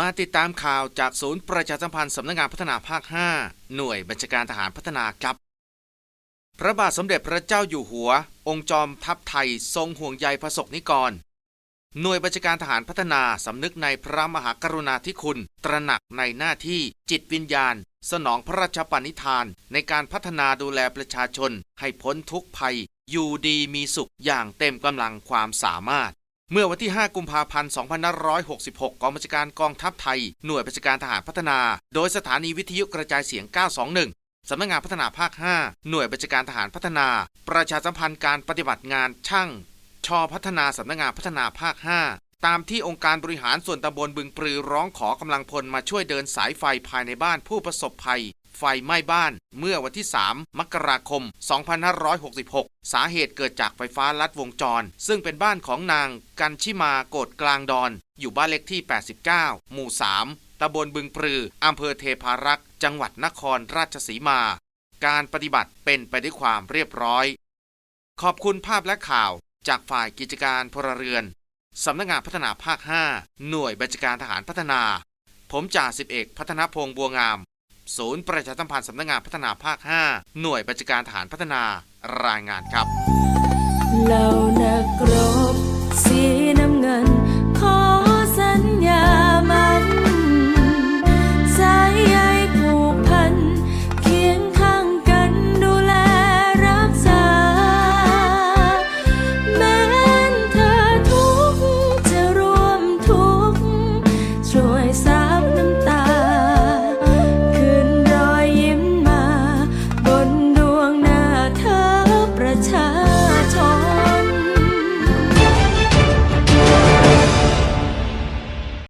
มาติดตามข่าวจากศูนย์ประชาสัมพันธ์สำนักงานพัฒนาภาค 5 หน่วยบัญชาการทหารพัฒนาครับ พระบาทสมเด็จพระเจ้าอยู่หัว องค์จอมทัพไทยทรงห่วงใยประสบนิกร หน่วยบัญชาการทหารพัฒนาสำนึกในพระมหากรุณาธิคุณ ตระหนักในหน้าที่จิตวิญญาณ สนองพระราชปณิธาน ในการพัฒนาดูแลประชาชน ให้พ้นทุกภัย อยู่ดีมีสุขอย่างเต็มกำลังความสามารถ เมื่อวันที่ 5 กุมภาพันธ์ 2566 กองบัญชาการกองทัพไทย หน่วยบัญชาการทหารพัฒนา โดยสถานีวิทยุกระจายเสียง 921 สำนักงานพัฒนาภาค 5 หน่วยบัญชาการทหารพัฒนา ประชาสัมพันธ์การปฏิบัติงานช่าง ชอพัฒนาสำนักงานพัฒนาภาค 5 ตามที่องค์การบริหารส่วนตำบลบึงปรือร้องขอกำลังพลมาช่วยเดินสายไฟภายในบ้านผู้ประสบภัย ไฟไหม้บ้านเมื่อวันที่ 3 มกราคม 2566 สาเหตุเกิดจากไฟฟ้าลัดวงจร ซึ่งเป็นบ้านของนางกันชิมาโกดกลางดอน อยู่บ้านเลขที่ 89 หมู่ 3ตำบลบึงปรืออำเภอเทพารักษ์ จังหวัดนครราชสีมา การปฏิบัติเป็นไปด้วยความเรียบร้อย ขอบคุณภาพและข่าวจากฝ่ายกิจการพลเรือน สำนักงานพัฒนาภาค 5 หน่วยบัญชาการทหารพัฒนา ผมจ่าสิบเอกพัฒนพงษ์บัวงาม ศูนย์ประชาสัมพันธ์สำนักงานพัฒนาภาค 5 หน่วยบัญชาการฐานพัฒนารายงานครับเหล่านักร